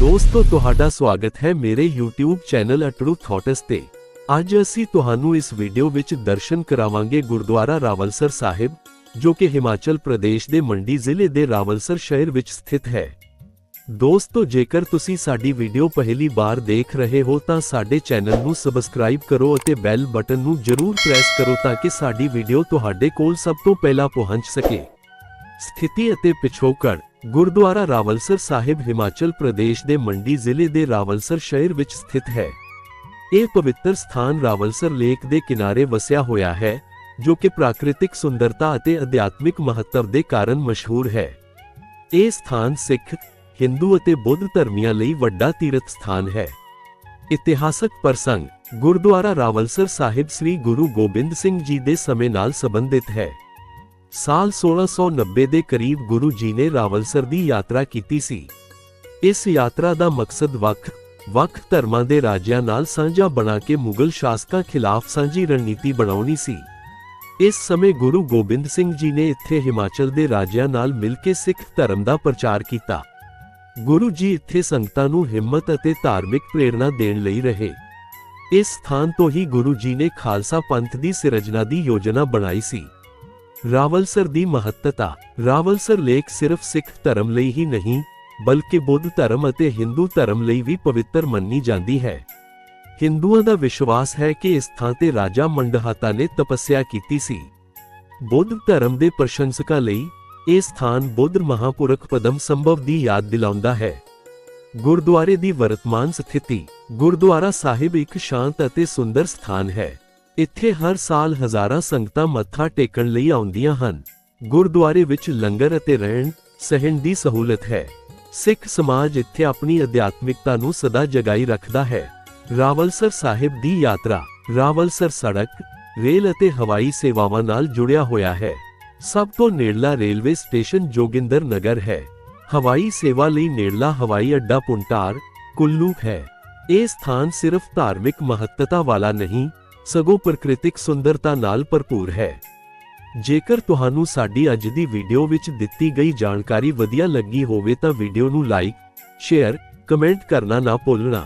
ਦੋਸਤੋ, ਤੁਹਾਡਾ ਸਵਾਗਤ ਹੈ ਮੇਰੇ YouTube ਚੈਨਲ ਅਟਰੂ ਥਾਟਸ ਤੇ। ਅੱਜ ਅਸੀਂ ਤੁਹਾਨੂੰ ਇਸ ਵੀਡੀਓ ਵਿੱਚ ਦਰਸ਼ਨ ਕਰਾਵਾਂਗੇ ਗੁਰਦੁਆਰਾ ਰਾਵਲਸਰ ਸਾਹਿਬ, ਜੋ ਕਿ ਹਿਮਾਚਲ ਪ੍ਰਦੇਸ਼ ਦੇ ਮੰਡੀ ਜ਼ਿਲ੍ਹੇ ਦੇ ਰਾਵਲਸਰ ਸ਼ਹਿਰ ਵਿੱਚ ਸਥਿਤ ਹੈ। ਦੋਸਤੋ, ਜੇਕਰ ਤੁਸੀਂ ਸਾਡੀ ਵੀਡੀਓ ਪਹਿਲੀ ਵਾਰ ਦੇਖ ਰਹੇ ਹੋ, ਤਾਂ ਸਾਡੇ ਚੈਨਲ ਨੂੰ ਸਬਸਕ੍ਰਾਈਬ ਕਰੋ ਅਤੇ ਬੈਲ ਬਟਨ ਨੂੰ ਜ਼ਰੂਰ ਪ੍ਰੈਸ ਕਰੋ ਤਾਂ ਕਿ ਸਾਡੀ ਵੀਡੀਓ ਤੁਹਾਡੇ ਕੋਲ ਸਭ ਤੋਂ ਪਹਿਲਾਂ ਪਹੁੰਚ ਸਕੇ। ਸਥਿਤੀ ਅਤੇ ਪਿਛੋਕੜ। ਗੁਰਦੁਆਰਾ ਰਾਵਲਸਰ ਸਾਹਿਬ ਹਿਮਾਚਲ ਪ੍ਰਦੇਸ਼ ਦੇ ਮੰਡੀ ਜ਼ਿਲ੍ਹੇ ਦੇ ਰਾਵਲਸਰ ਸ਼ਹਿਰ ਵਿੱਚ ਸਥਿਤ ਹੈ। ਇਹ ਪਵਿੱਤਰ ਸਥਾਨ ਰਾਵਲਸਰ ਲੇਕ ਦੇ ਕਿਨਾਰੇ ਵਸਿਆ ਹੋਇਆ ਹੈ, ਜੋ ਕਿ ਪ੍ਰਾਕ੍ਰਿਤਿਕ ਸੁੰਦਰਤਾ ਅਤੇ ਅਧਿਆਤਮਿਕ ਮਹੱਤਵ ਦੇ ਕਾਰਨ ਮਸ਼ਹੂਰ ਹੈ। ਇਹ ਸਥਾਨ ਸਿੱਖ ਹਿੰਦੂ ਅਤੇ ਬੁੱਧ ਧਰਮੀਆਂ ਲਈ ਵੱਡਾ ਤੀਰਥ ਸਥਾਨ ਹੈ। ਇਤਿਹਾਸਕ ਪ੍ਰਸੰਗ, ਗੁਰਦੁਆਰਾ ਰਾਵਲਸਰ ਸਾਹਿਬ ਸ੍ਰੀ ਗੁਰੂ ਗੋਬਿੰਦ ਸਿੰਘ ਜੀ ਦੇ ਸਮੇਂ ਨਾਲ ਸੰਬੰਧਿਤ ਹੈ। ਸਾਲ 1690 ਦੇ ਕਰੀਬ ਗੁਰੂ ਜੀ ਨੇ ਰਾਵਲਸਰ ਦੀ ਯਾਤਰਾ ਕੀਤੀ ਸੀ। ਇਸ ਯਾਤਰਾ ਦਾ ਮਕਸਦ ਵੱਖ ਵੱਖ ਧਰਮਾਂ ਦੇ ਰਾਜਿਆਂ ਨਾਲ ਸਾਂਝਾ ਬਣਾ ਕੇ ਮੁਗਲ ਸ਼ਾਸਕਾਂ ਖਿਲਾਫ ਸਾਂਝੀ ਰਣਨੀਤੀ ਬਣਾਉਣੀ ਸੀ। ਇਸ ਸਮੇਂ ਗੁਰੂ ਗੋਬਿੰਦ ਸਿੰਘ ਜੀ ਨੇ ਇੱਥੇ ਹਿਮਾਚਲ ਦੇ ਰਾਜਿਆਂ ਨਾਲ ਮਿਲ ਕੇ ਸਿੱਖ ਧਰਮ ਦਾ ਪ੍ਰਚਾਰ ਕੀਤਾ। ਗੁਰੂ ਜੀ ਇੱਥੇ ਸੰਗਤਾਂ ਨੂੰ ਹਿੰਮਤ ਅਤੇ ਧਾਰਮਿਕ ਪ੍ਰੇਰਣਾ ਦੇਣ ਲਈ ਰਹੇ। ਇਸ ਸਥਾਨ ਤੋਂ ਹੀ ਗੁਰੂ ਜੀ ਨੇ ਖਾਲਸਾ ਪੰਥ ਦੀ ਸਿਰਜਣਾ ਦੀ ਯੋਜਨਾ ਬਣਾਈ ਸੀ। ਰਾਵਲਸਰ ਦੀ ਮਹੱਤਤਾ। ਰਾਵਲਸਰ ਲੇਖ ਸਿਰਫ ਸਿੱਖ ਧਰਮ ਲਈ ਹੀ ਨਹੀਂ, ਬਲਕਿ ਬੁੱਧ ਧਰਮ ਅਤੇ ਹਿੰਦੂ ਧਰਮ ਲਈ ਵੀ ਪਵਿੱਤਰ ਮੰਨੀ ਜਾਂਦੀ ਹੈ। ਹਿੰਦੂਆਂ ਦਾ ਵਿਸ਼ਵਾਸ ਹੈ ਕਿ ਇਸ ਥਾਂ ਤੇ ਰਾਜਾ ਮੰਡਹਾਤਾ ਨੇ ਤਪੱਸਿਆ ਕੀਤੀ ਸੀ। ਬੁੱਧ ਧਰਮ ਦੇ ਪ੍ਰਸ਼ੰਸਕਾਂ ਲਈ ਇਹ ਸਥਾਨ ਬੁੱਧ ਮਹਾਪੁਰਖ ਪਦਮ ਸੰਭਵ ਦੀ ਯਾਦ ਦਿਲਾਉਂਦਾ ਹੈ। ਗੁਰਦੁਆਰੇ ਦੀ ਵਰਤਮਾਨ ਸਥਿਤੀ। ਗੁਰਦੁਆਰਾ ਸਾਹਿਬ ਇੱਕ ਸ਼ਾਂਤ ਅਤੇ ਸੁੰਦਰ ਸਥਾਨ ਹੈ। ਇੱਥੇ ਹਰ ਸਾਲ ਹਜ਼ਾਰਾਂ ਸੰਗਤਾਂ ਮੱਥਾ ਟੇਕਣ ਲਈ ਆਉਂਦੀਆਂ ਹਨ। ਗੁਰਦੁਆਰੇ ਵਿੱਚ ਲੰਗਰ ਅਤੇ ਰਹਿਣ ਸਹਿਣ ਦੀ ਸਹੂਲਤ ਹੈ। ਸਿੱਖ ਸਮਾਜ ਇੱਥੇ ਆਪਣੀ ਅਧਿਆਤਮਿਕਤਾ ਨੂੰ ਸਦਾ ਜਗਾਈ ਰੱਖਦਾ ਹੈ। ਰਾਵਲਸਰ ਸਾਹਿਬ ਦੀ ਯਾਤਰਾ ਰਾਵਲਸਰ ਸੜਕ, ਰੇਲ ਅਤੇ ਹਵਾਈ ਸੇਵਾਵਾਂ ਨਾਲ ਜੁੜਿਆ ਹੋਇਆ ਹੈ। ਸਭ ਤੋਂ ਨੇੜਲਾ ਰੇਲਵੇ ਸਟੇਸ਼ਨ ਜੋਗਿੰਦਰ ਨਗਰ ਹੈ। ਹਵਾਈ ਸੇਵਾ ਲਈ ਨੇੜਲਾ ਹਵਾਈ ਅੱਡਾ ਪੁੰਟਾਰ, ਕੁੱਲੂ ਹੈ। ਇਹ ਸਥਾਨ ਸਿਰਫ ਧਾਰਮਿਕ ਮਹੱਤਤਾ ਵਾਲਾ ਨਹੀਂ ਸਗੋਂ ਪ੍ਰਕਿਰਤਿਕ ਸੁੰਦਰਤਾ ਨਾਲ ਭਰਪੂਰ ਹੈ। ਜੇਕਰ ਤੁਹਾਨੂੰ ਸਾਡੀ ਅੱਜ ਦੀ ਵੀਡੀਓ ਵਿੱਚ ਦਿੱਤੀ ਗਈ ਜਾਣਕਾਰੀ ਵਧੀਆ ਲੱਗੀ ਹੋਵੇ ਤਾਂ ਵੀਡੀਓ ਨੂੰ ਲਾਈਕ, ਸ਼ੇਅਰ, ਕਮੈਂਟ ਕਰਨਾ ਨਾ ਭੁੱਲਣਾ।